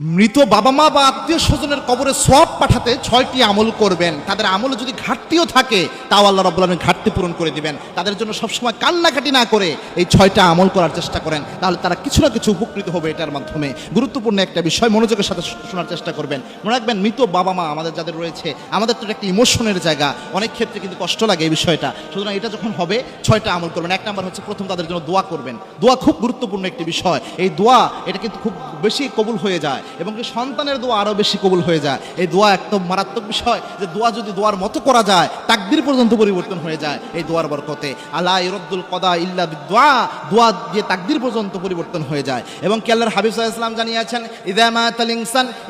মৃত বাবা মা বা আত্মীয় স্বজনের কবরে সব পাঠাতে ছয়টি আমল করবেন। তাদের আমলে যদি ঘাটতিও থাকে, তাও আল্লাহ রব্বুল আলমী ঘাটতি পূরণ করে দিবেন। তাদের জন্য সবসময় কান্নাকাটি না করে এই ছয়টা আমল করার চেষ্টা করেন। তাহলে তারা কিছু না কিছু উপকৃত হবে এটার মাধ্যমে। গুরুত্বপূর্ণ একটা বিষয় মনোযোগের সাথে শোনার চেষ্টা করবেন। মনে রাখবেন, মৃত বাবা মা আমাদের যাদের রয়েছে, আমাদের তো একটা ইমোশনের জায়গা। অনেক ক্ষেত্রে কিন্তু কষ্ট লাগে এই বিষয়টা। সুতরাং এটা যখন হবে, ছয়টা আমল করবেন। এক নাম্বার হচ্ছে প্রথম তাদের জন্য দোয়া করবেন। দোয়া খুব গুরুত্বপূর্ণ একটি বিষয়। এই দোয়া, এটা কিন্তু খুব বেশি কবুল হয়ে যায়। এবং কি সন্তানের দোয়া আরও বেশি কবুল হয়ে যায়। এই দোয়া একদম মারাত্মক বিষয় যে দোয়া যদি দোয়ার মতো করা যায়, তাকদির পর্যন্ত পরিবর্তন হয়ে যায় এই দোয়ার বরকতে। আল্লাহ ইরদ্দুল কদা ইল্লা দোয়া দোয়া দিয়ে তাকদির পর্যন্ত পরিবর্তন হয়ে যায়। এবং কেল্লার হাবিব সাল্লাল্লাহু ইসলাম জানিয়েছেন ইদামা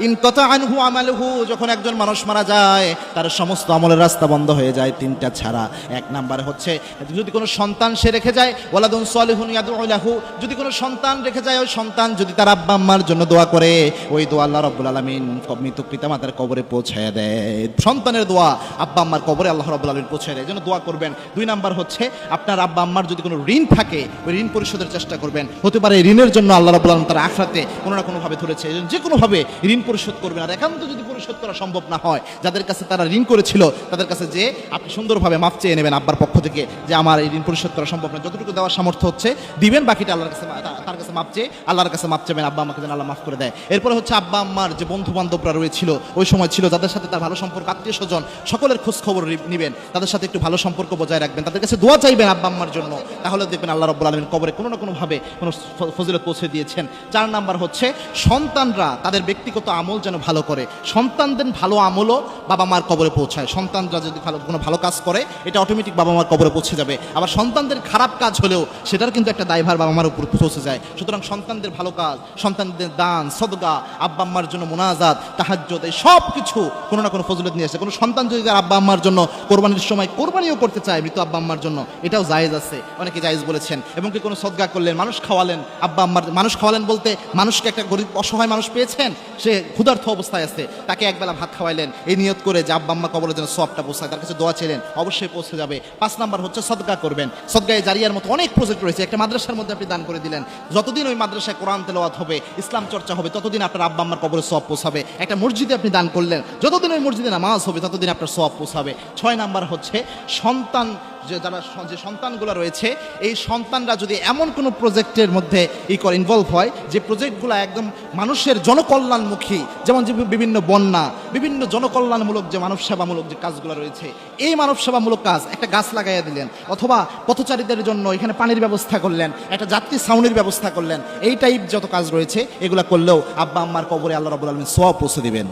ইন কত আনহু আমালহু যখন একজন মানুষ মারা যায়, তার সমস্ত আমলের রাস্তা বন্ধ হয়ে যায় তিনটা ছাড়া। এক নাম্বার হচ্ছে, যদি কোনো সন্তান সে রেখে যায়, ওয়ালাদুন সালিহুন ইয়াদউ লাহু যদি কোনো সন্তান রেখে যায়, ওই সন্তান যদি তার আব্বা আম্মার জন্য দোয়া করে ওই দোয়া আল্লাহ রাব্বুল আলামিন মৃত পিতামাতার কবরে পৌঁছায় দেয়। সন্তানের দোয়া আব্বা আম্মার কবরে আল্লাহ রাব্বুল আলামিন পৌঁছায় দেয়। জন্য দোয়া করবেন। দুই নাম্বার হচ্ছে, আপনার আব্বা আম্মার যদি কোনো ঋণ থাকে, ওই ঋণ পরিশোধের চেষ্টা করবেন। হতে পারে ঋণের জন্য আল্লাহ রাব্বুল আলামিন তার আখরাতে কোনো না কোনোভাবে ধরেছে। যে কোনোভাবে ঋণ পরিশোধ করবেন। আর একান্ত যদি পরিশোধ করা সম্ভব না হয়, যাদের কাছে তারা ঋণ করেছিল, তাদের কাছে যে আপনি সুন্দরভাবে মাপ চেয়ে নেবেন আব্বার পক্ষ থেকে, যে আমার এই ঋণ পরিশোধ করা সম্ভব না। যতটুকু দেওয়ার সামর্থ্য হচ্ছে, দিবেন, বাকিটা আল্লাহর কাছে তার কাছে মাপ চেয়ে, আল্লাহর কাছে মাপ চাবেন আব্বা আমাকে যেন আল্লাহ মাফ করে দেয়। এরপরে হচ্ছে আব্বা, আম্মার যে বন্ধু বান্ধবরা রয়েছিল, ওই সময় ছিল যাদের সাথে তার ভালো সম্পর্ক, আত্মীয় স্বজন, সকলের খোঁজ খবর নেবেন। তাদের সাথে একটু ভালো সম্পর্ক বজায় রাখবেন। তাদের কাছে দোয়া চাইবেন আব্বা, আম্মার জন্য। তাহলে দেখবেন আল্লাহ রব্বুল আলমিন কবরে কোনো না কোনোভাবে কোনো ফজিলত পৌঁছে দিয়েছেন। চার নাম্বার হচ্ছে, সন্তানরা তাদের ব্যক্তিগত আমল যেন ভালো করে। সন্তানদের ভালো আমলও বাবা মার কবরে পৌঁছায়। সন্তানরা যদি ভালো কোনো ভালো কাজ করে, এটা অটোমেটিক বাবা মার কবরে পৌঁছে যাবে। আবার সন্তানদের খারাপ কাজ হলেও, সেটার কিন্তু একটা দায়ভার বাবা মার উপর পৌঁছে যায়। সুতরাং সন্তানদের ভালো কাজ, সন্তানদের দান সদগা আব্বা আম্মার জন্য মোনাজাত তাহাজ্জত এই সব কিছু কোনো না কোনো ফজিলত নিয়ে আসে। কোনো সন্তান যদি তার আব্বা আম্মার জন্য কোরবানির সময় কোরবানিও করতে চায় মৃত আব্বা আম্মার জন্য, এটাও জায়েজ আছে। অনেকে জায়েজ বলেছেন, এবং কি কোনো সদগা করলেন, মানুষ খাওয়ালেন, আব্বা আম্মার, মানুষ খাওয়ালেন বলতে মানুষকে একটা গরিব, অসহায় মানুষ পেয়েছেন? সে ক্ষুধার্থ অবস্থায় আছে, তাকে একবেলা ভাত খাওয়াইলেন, এই নিয়ত করে যে আব্বা আম্মা কবরের জন্য সবটা পৌঁছায় তার কাছে দোয়া ছিলেন অবশ্যই পৌঁছে যাবে। পাঁচ নাম্বার হচ্ছে সদগা করবেন। সদগায় জারিয়ার মতো অনেক প্রজেক্ট রয়েছে, একটা মাদ্রাসার মধ্যে আপনি দান করে দিলেন। যতদিন ওই মাদ্রাসায় কোরআন তেলাওয়াত হবে, ইসলাম চর্চা হবে, ততদিন আপনার আব্বা আম্মার কবরে সব পোষাবে একটা মসজিদে আপনি দান করলেন, যতদিন ওই মসজিদে নামাজ হবে, ততদিন আপনার সব পোষাবে ছয় নাম্বার হচ্ছে সন্তান যে যারা যে সন্তানগুলো রয়েছে, এই সন্তানরা যদি এমন কোনো প্রজেক্টের মধ্যে ই করে ইনভলভ হয়, যে প্রজেক্টগুলো একদম মানুষের জনকল্যাণমুখী, যেমন যে বিভিন্ন বন্যা, বিভিন্ন জনকল্যাণমূলক যে মানব সেবামূলক যে কাজগুলো রয়েছে, এই মানব সেবামূলক কাজ একটা গাছ লাগাইয়া দিলেন, অথবা পথচারীদের জন্য এখানে পানির ব্যবস্থা করলেন, একটা যাত্রী সাউনির ব্যবস্থা করলেন, এই টাইপ যত কাজ রয়েছে, এগুলো করলেও আব্বা আম্মার কবরে আল্লাহ রাবুল আলমিন সোয়া পৌঁছে দিবেন।